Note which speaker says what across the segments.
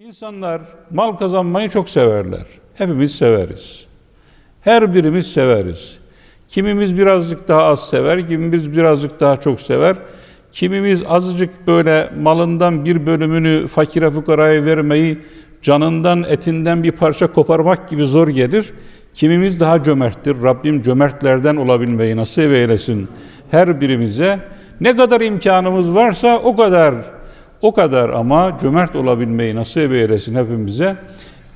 Speaker 1: İnsanlar mal kazanmayı çok severler. Hepimiz severiz. Her birimiz severiz. Kimimiz birazcık daha az sever, kimimiz birazcık daha çok sever. Kimimiz azıcık böyle malından bir bölümünü fakire fukaraya vermeyi canından etinden bir parça koparmak gibi zor gelir. Kimimiz daha cömerttir. Rabbim cömertlerden olabilmeyi nasip eylesin her birimize. Ne kadar imkanımız varsa o kadar o kadar ama cömert olabilmeyi nasip eylesin hepimize.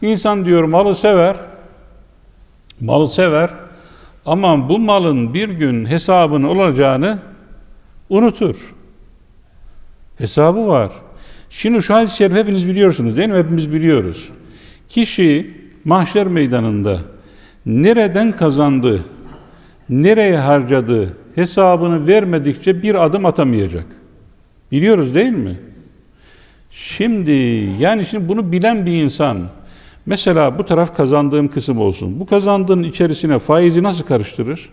Speaker 1: İnsan diyor malı sever, malı sever ama bu malın bir gün hesabının olacağını unutur. Hesabı var. Şimdi şu hadis-i şerif hepiniz biliyorsunuz değil mi? Hepimiz biliyoruz. Kişi mahşer meydanında nereden kazandı, nereye harcadı hesabını vermedikçe bir adım atamayacak. Biliyoruz değil mi? Şimdi yani şimdi bunu bilen bir insan mesela bu taraf kazandığım kısım olsun. Bu kazandığın içerisine faizi nasıl karıştırır?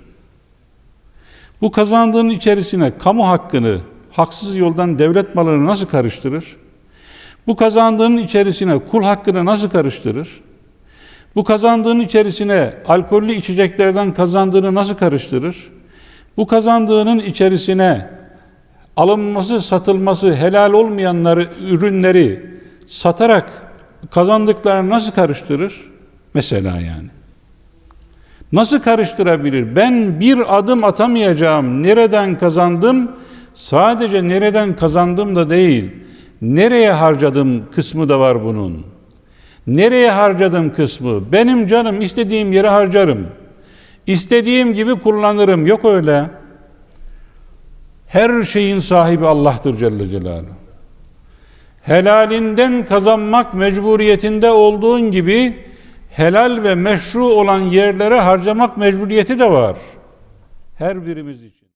Speaker 1: Bu kazandığın içerisine kamu hakkını haksız yoldan devlet malını nasıl karıştırır? Bu kazandığının içerisine kul hakkını nasıl karıştırır? Bu kazandığının içerisine alkollü içeceklerden kazandığını nasıl karıştırır? Bu kazandığının içerisine alınması, satılması helal olmayanları, ürünleri satarak kazandıklarını nasıl karıştırır? Mesela yani. Nasıl karıştırabilir? Ben bir adım atamayacağım. Nereden kazandım? Sadece nereden kazandım da değil. Nereye harcadım kısmı da var bunun. Nereye harcadım kısmı? Benim canım istediğim yere harcarım. İstediğim gibi kullanırım. Yok öyle. Her şeyin sahibi Allah'tır Celle Celaluhu. Helalinden kazanmak mecburiyetinde olduğun gibi helal ve meşru olan yerlere harcamak mecburiyeti de var. Her birimiz için.